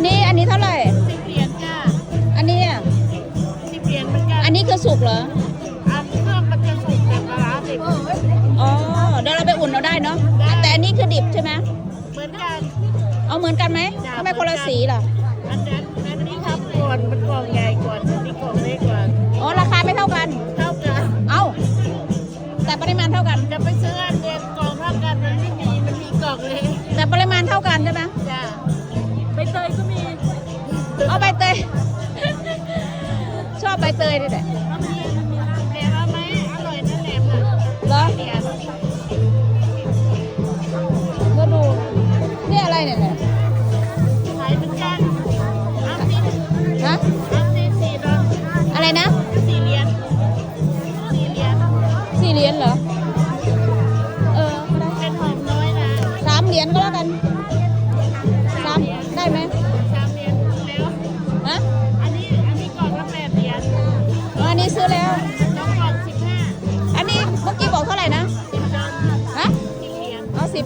ันนี้อันนี้เท่าไหร่ สิบเหรียญจ้าอันนี้อะสิบเหรียญเหมือนกันอันนี้คือสุกเหรอ อันเครื่องมันจะสุกแต่ปลาร้ดิบอ๋อ เดี๋ยวเราไปอุ่นเราได้เนาะ แต่อันนี้คือดิบใช่ไหมเหมือนกัน เอาเหมือนกันไหมทำไมคนละสีล่ะ อันนั้นอันนี้ครับกวอนมันกล่องใหญ่กวนอันนี้กล่องเล็กกว่าอ๋อ ราคาไม่เท่ากัน เท่ากันเอ้า แต่ปริมาณเท่ากัน จะไปซื้ออันเดียวกองเท่ากันมันไม่มีมันมีกองเล็กแต่ปริมาณเท่ากันใช่ไหมจ้ะ เตยก็มี เอาใบเตย ชอบใบเตยนี่แหละ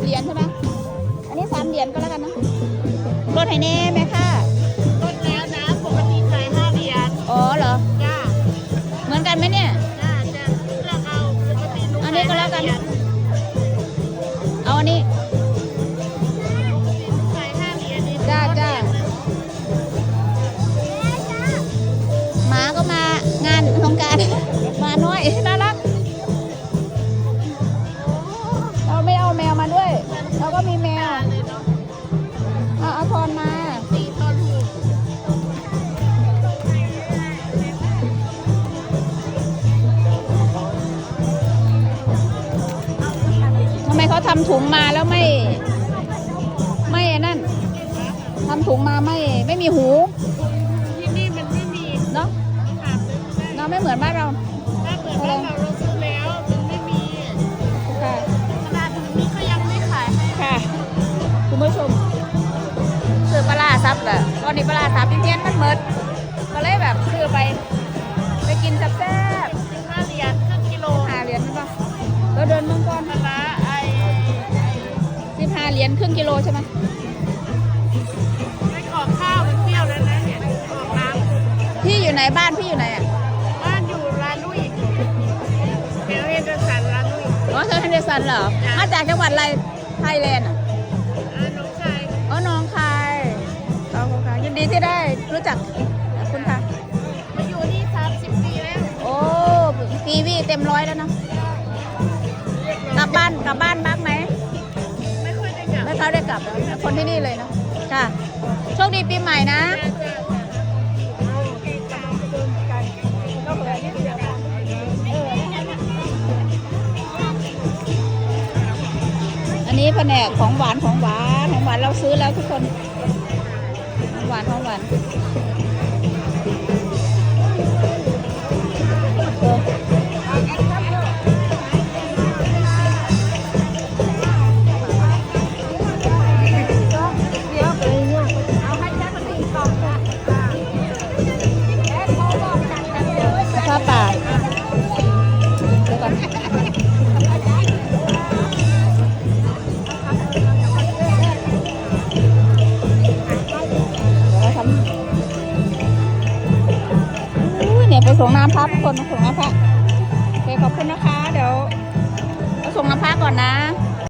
เอาสิบเหรียญใช่ไหมอันนี้สามเหรียญก็แล้วกันนะลดให้แน่ไหมค่ะลดแล้วนะปกติขายห้าเหรียญอ๋อเหรอจ้าเหมือนกันไหมเนี่ยจ้าจะเลือกเอาปกติหนูอันนี้ก็แล้วกันขายห้าเหรียญเอาอันนี้ขายห้าเหรียญนี่จ้าจ้าหมาก็มางานสงกรารมาน้อยน่ารัก ด้วยเราก็มีแมวเลยเนาะเอาเอาทอนมาสี่ต้นหูกทำไมเขาทำถุงมาแล้วไม่ ไม่ไอ้นั่นทำถุงมาไม่ไม่มีหูที่นี่มันไม่มีเนาะถามเลยได้เราไม่เหมือนบ้านเราถ้าเกิดว่าเราเรา แหละตอนนี้ปลาร้าซับเทียนมันเมิดก็เลยแบบซื้อไป ไปกินแซ่บสิบห้าเหรียญครึ่งกิโลๆห้าเหรียญใช่ปะเราเดินเมืองก่อนปลาร้าไอไอสิบห้าเหรียญครึ่งกิโลใช่ไหมไม่กรอกข้าวมันเปรี้ยวแล้วนะเนี่ยกรอกน้ำพี่อยู่ไหนบ้านพี่อยู่ไหนอะบ้านอยู่ร้านลุยแถวเฮนเดอร์สันร้านลุยอ๋อเธอเฮนเดอร์สันเหรอมาจากจังหวัดอะไรไทยแลนด์อะ ที่ได้รู้จักขอบคุณค่ะมาอยู่นี่สามสิบปีแล้ว โอ้กีวีเต็มร้อยแล้วเนอะกลับบ้านกลับบ้านบ้างไหมไม่ค่อยได้กลับไม่เขาได้กลับแล้วคนที่นี่เลยเนาะค่ะ โชคดีปีใหม่นะจ้าจ้าอันนี้แผนกของหวานของหวานของหวานเราซื้อแล้วทุกคนของ หวานขอมหวาน เนี่ยไปส่งน้ำพระทุกคนส่งน้ำพระโอเคขอบคุณนะคะ เดี๋ยวไปส่งน้ำพระก่อนนะ